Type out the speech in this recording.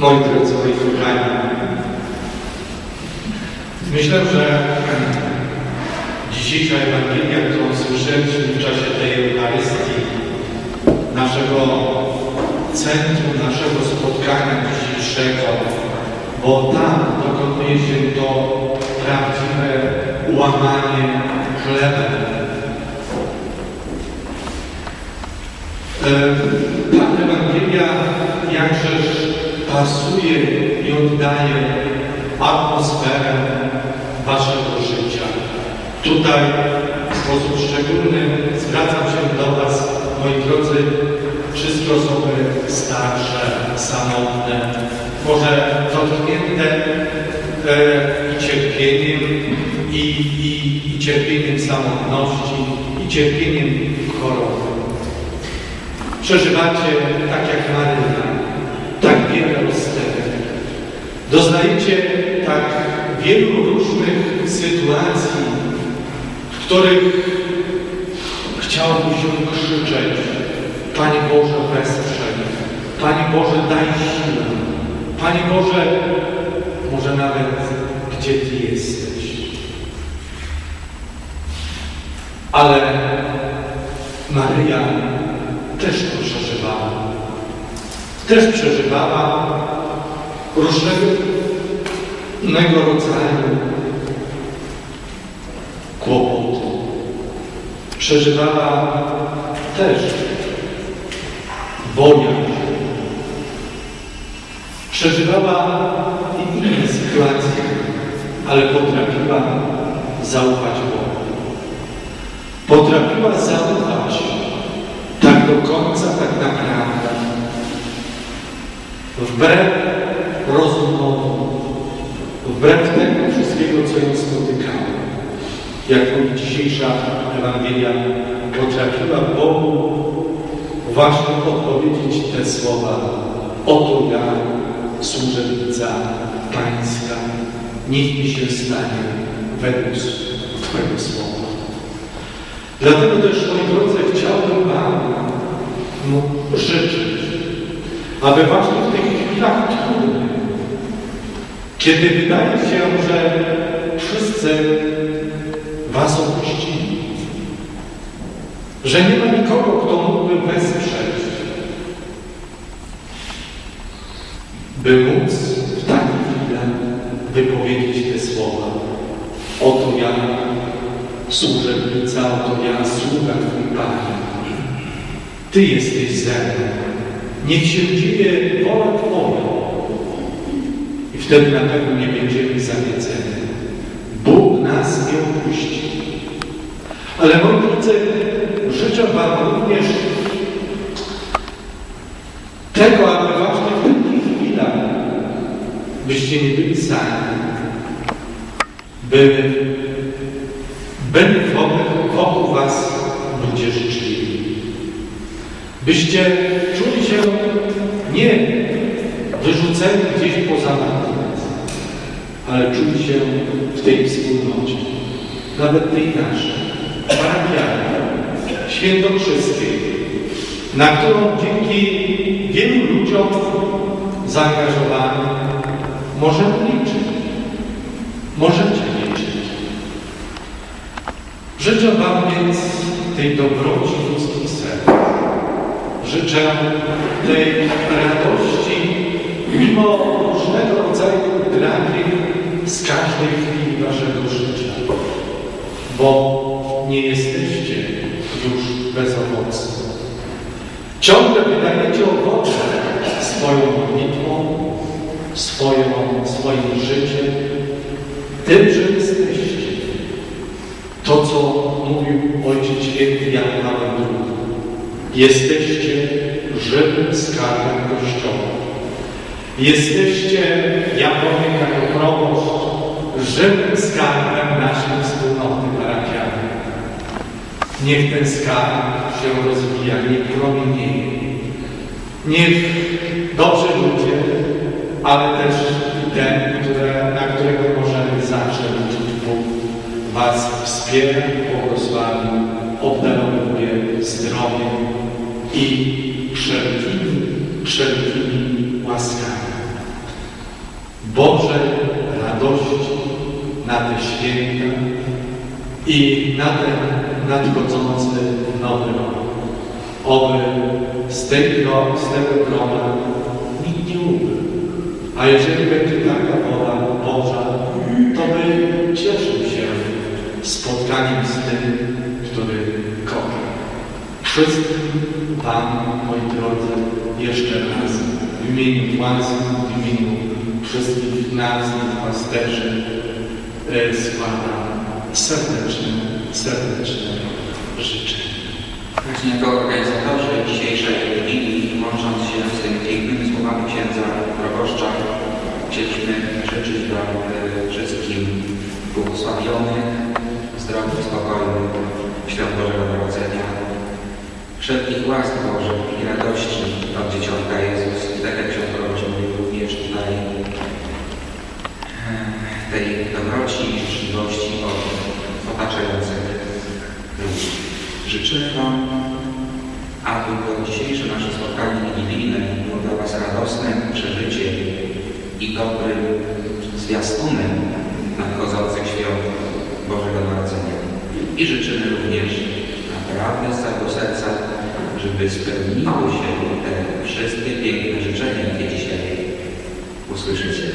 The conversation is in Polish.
Moi drodzy, moi kochani, myślę, że dzisiejsza Ewangelia, którą słyszeliśmy w czasie tej Eucharystii, naszego centrum, naszego spotkania dzisiejszego, bo tam dokonuje się to prawdziwe łamanie chlebem. E, Ta Ewangelia jakżeż pasuje i oddaje atmosferę waszego życia. Tutaj w sposób szczególny zwracam się do was, moi drodzy, wszystkie osoby starsze, samotne, może dotknięte e, i cierpieniem, i, i, i cierpieniem samotności, i cierpieniem choroby. Przeżywacie tak jak Maryna, Doznajecie tak wielu różnych sytuacji, w których chciałoby się krzyczeć Panie Boże wesprzyj, Panie Boże daj siłę, Panie Boże, może nawet gdzie Ty jesteś. Ale Maryja też to przeżywała. Też przeżywała różnego rodzaju kłopoty. Przeżywała też bojaźń. Przeżywała inne sytuacje, ale potrafiła zaufać Bogu. Potrafiła zaufać tak do końca, tak naprawdę. Wbrew rozumowi, wbrew temu wszystkiego, co ją spotykało. Jak mówi dzisiejsza Ewangelia, potrafiła Bogu właśnie odpowiedzieć te słowa. Oto ja, służebnica Pańska, niech mi się stanie według Twojego słowa. Dlatego też, moi drodzy, chciałbym Wam życzyć, aby właśnie w tych chwilach trudnych, kiedy wydaje się, że wszyscy Was opuścili, że nie ma nikogo, kto mógłby wesprzeć, by móc w takiej chwile wypowiedzieć te słowa. Oto ja, służebnica, oto ja, sługa Twój Panie. Ty jesteś ze mną. Niech się dzieje wola Twoja. Wtedy na pewno nie będziemy zawiedzeni. Bóg nas nie opuści. Ale moi drodzy, życzę Wam również tego, aby właśnie w takich chwilach byście nie byli sami. By byli wokół, wokół Was ludzie życzliwi. Byście czuli się nie wyrzuceni gdzieś poza margines, ale czuli się w tej wspólnocie, nawet tej naszej, parafialnej, świętokrzyskiej, na którą dzięki wielu ludziom zaangażowanym możemy liczyć. Możecie liczyć. Życzę Wam więc tej dobroci ludzkich serc. Życzę tej radości mimo różnego rodzaju tragedii z każdej chwili Waszego życia. Bo nie jesteście już bezowocni. Ciągle wydajecie owoce swoją modlitwą, swoją, swoim życiem, tym, że jesteście. To, co mówił Ojciec Święty Jan Paweł II. Jesteście żywym skarbem Kościoła. Jesteście, ja powiem jako proboszcz, żywym skarbem naszej wspólnoty parafialnej. Niech ten skarb się rozwija, niech promienieje. Niech dobrzy ludzie, ale też i ten, które, na którego możemy zawsze liczyć Bóg, Was wspiera, błogosławi, obdarowuje zdrowiem i wszelkimi, wszelkimi łaskami. Bożej radości na te święta i na ten nadchodzący nowy rok. Oby z tego, z tego grona nikt nie ubył. A jeżeli będzie taka wola Boża, to by cieszył się spotkaniem z tym, który kocha. Wszystkim Wam, moi drodzy, jeszcze raz w imieniu władzy, w imieniu wszystkich nas, pasterzy, e, składam serdeczne, serdeczne życzenia. Właśnie jako organizatorzy dzisiejszej Wigilii, łącząc się z pięknymi słowami księdza proboszcza, chcieliśmy życzyć Wam e, wszystkim błogosławionych, zdrowych, spokojnych świąt Bożego Narodzenia, wszelkich łask Bożych i radości dobrym zwiastunem nadchodzących świąt Bożego Narodzenia. I życzymy również naprawdę z całego serca, żeby spełniły się te wszystkie piękne życzenia, jakie dzisiaj usłyszycie.